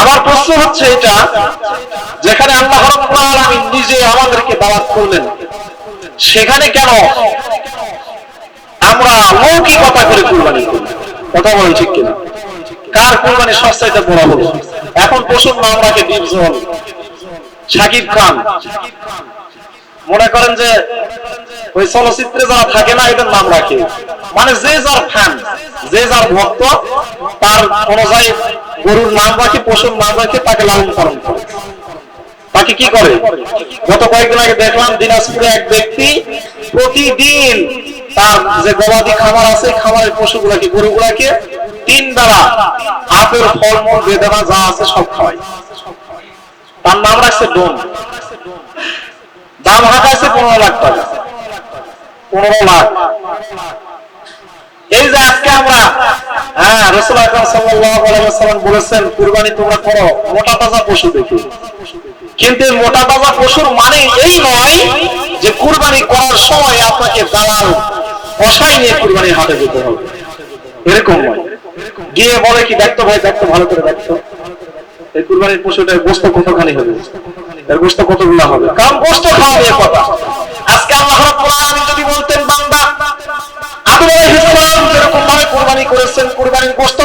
আমার প্রশ্ন হচ্ছে এটা, যেখানে আল্লাহ রাব্বুল নিজে আমাদেরকে দাওয়াত করলেন, সেখানে কেন আমরা লৌকিকতা করে কুরবানি করি? কথা বলেন ঠিক কিনা? কার কুরবানি সবচাইতে বড় হলো এখন পশুর নাম রাখে ডিপজল শাকিব খান। মনে করেন যে ওই চলচ্চিত্রে যারা থাকে না, এদের নাম রাখে। মানে যে যার ফ্যান যে যার ভক্ত তার অনুযায়ী গরুর নাম রাখে, পশুর নাম রাখে, তাকে লালন পালন করে। তাকে কি করে? গত কয়েকদিন আগে দেখলাম দিনাজপুরে এক ব্যক্তি প্রতিদিন তার যে গবাদি খামার আছে খামারের পশুগুলাকে, গরুগুলাকে তিন বেলা আপেল ফলমূল, বেদনা যা আছে সব খাওয়ায়। তার নাম রাখছে ডোম দাম হাঁকাইছে পনেরো লাখ টাকা। পনেরো লাখ। এই যে আজকে আমরা হ্যাঁ রসুল আকরাম সাল্লাল্লাহু আলাইহি ওয়াসাল্লাম বলেছেন, কুরবানি তোমরা করো, মোটা তাজা পশু দেখে। কিন্তু মোটা তাজা পশুর মানে এই নয় যে কুরবানি করার সময় আপনাকে কষাই নিয়ে কুরবানির হাটে যেতে হবে। এরকম নয়। গিয়ে বলে কি, দেখতো ভাই, দেখতো, ভালো করে দেখতো। এই কুরবানির পশুটার গোস্ত কতখানি হবে? এর গোস্ত কতগুলো হবে? কারণ গোস্ত খাওয়া নিয়ে কথা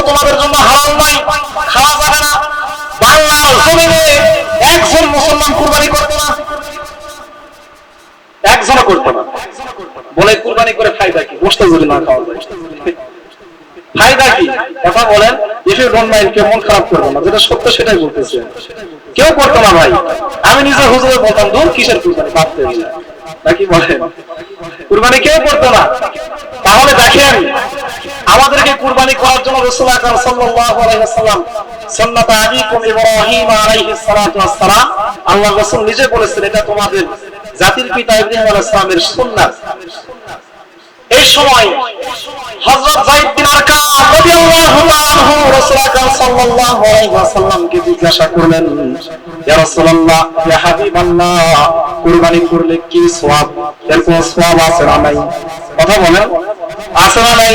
তোমাদের জন্য হালাল নয় খাওয়া যাবে না। বাংলার জমিনে একজন মুসলমান কুরবানি না। করতে না। বলে কুরবানি করে ফায়দা কি? গোস্ত যদি না খাওয়া ফায়দা কি? কথা বলেন কেউ মন খারাপ করব না। যেটা সত্য সেটাই বলতেছে। কেউ করতো না ভাই। আমি নিজে হুজুরে বলতাম, দূর কিসের কুরবানি? বাদ নাকি বলেন? কুরবানি কেউ করতো না। তাহলে দেখেন আমাদেরকে কুরবানি করার জন্য রাসূল আকরাম সাল্লাল্লাহু ইব্রাহিম আল্লাহ রাসূল নিজে বলেছেন, এটা তোমাদের জাতির পিতা ইব্রাহিম আলাইহিস সালামের এই সময় হযরত জিজ্ঞাসা করলেন করলে কি আছে কথা বলেন নাই?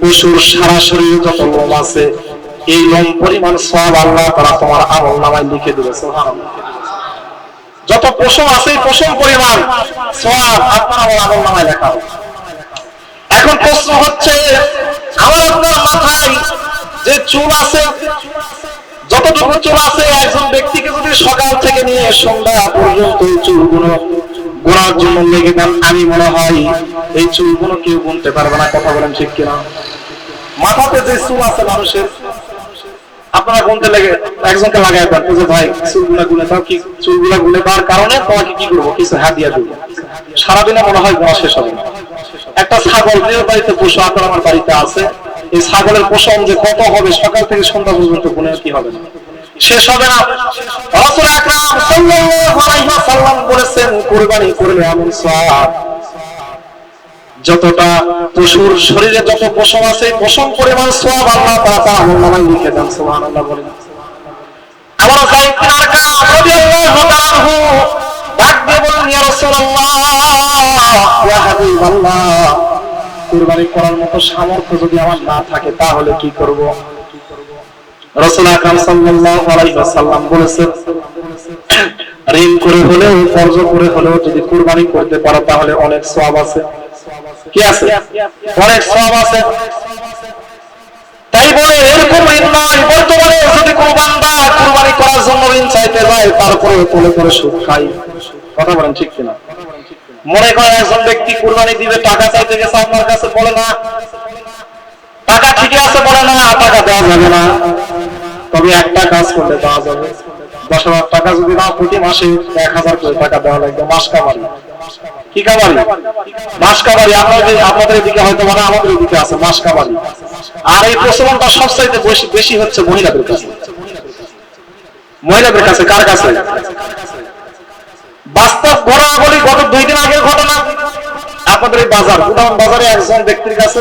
পশুর এই পরিমাণ আল্লাহ তোমার নামায় লিখে যত পশম আছে নামায় লেখা এখন প্রশ্ন হচ্ছে আমার আপনার মাথায় যে চুল আছে, যতটুকু চুল আছে, একজন ব্যক্তিকে যদি সকাল থেকে নিয়ে সন্ধ্যা পর্যন্ত এই চুলগুলো গোনার জন্য লেগে দেন, আমি মনে হয় এই চুলগুলো কেউ গুনতে পারবে না, কথা বলেন ঠিক কিনা? মাথাতে যে চুল আছে মানুষের, আপনারা গুনতে লেগে, একজনকে লাগাই দেন যে ভাই, চুলগুলা গুনে দাও, কি চুলগুলা গুনে দেওয়ার কারণে তোমাকে কি করব? কিছু হাদিয়া দেবো। সারাদিনে মনে হয় গোনা শেষ হবে না। একটা ছাগল গৃহ বাড়িতে পশু আপনার আমার বাড়িতে আছে এই ছাগলের পোষণ যে কত হবে সকাল থেকে সন্ধ্যা পর্যন্ত গুনে কি হবে? না শেষ হবে না। রাসূল আকরাম সাল্লাল্লাহু আলাইহি ওয়াসাল্লাম কুরবানি করলে এমন সওয়াব যতটা পশুর শরীরে যত পশম আছে পশম পরিমাণ সওয়াব আল্লাহ তাআলা আমল নামায় লিখে দেন, সুবহানাল্লাহ বলেন। আমার যায়েদ বিন আরকাম রাদিয়াল্লাহু তাআলা আনহু ডাক দিয়ে ইয়া রাসূলুল্লাহ, ইয়া হাবিবাল্লাহ কুরবানি করার মতো সামর্থ্য যদি আমার না থাকে, তাহলে কি করব? রাসূল আকরাম সাল্লাল্লাহু আলাইহি ওয়াসাল্লাম বলেছেন, ঋণ করে হলেও করে হলেও যদি কুরবানি করতে পারো, তাহলে অনেক সওয়াব আছে। কি আছে? অনেক সওয়াব আছে। তাই বলে, এরকম ঋণ বর্তমানে যদি কোনো বান্দা কুরবানি করার জন্য ঋণ চাইতে যায় তারপরে তোলে করে সুদ খাই কথা বলেন ঠিক কিনা? মনে করেন একজন ব্যক্তি কুরবানি দিবে, টাকা চাইতে গেছে, আপনার কাছে বলে না। টাকা ঠিকই আছে বলে না টাকা দেওয়া যাবে না। তবে একটা কাজ করলে দেওয়া যাবে। দশ হাজার টাকা যদি না প্রতি মাসে এক হাজার করে টাকা দেওয়া লাগবে, মাস কামারি। কি কামারি? মাস কামারি, আপনাদের আপনাদের এদিকে হয়তো মানে আমাদের এদিকে আছে মাস কামারি। আর এই প্রচলনটা সবচাইতে বেশি বেশি হচ্ছে মহিলাদের কাছে। মহিলাদের কাছে কার কাছে? ঘটনা বলি গত দুই দিন আগের ঘটনা। আপনাদের এই বাজার গুদাম বাজারে একজন ব্যক্তির কাছে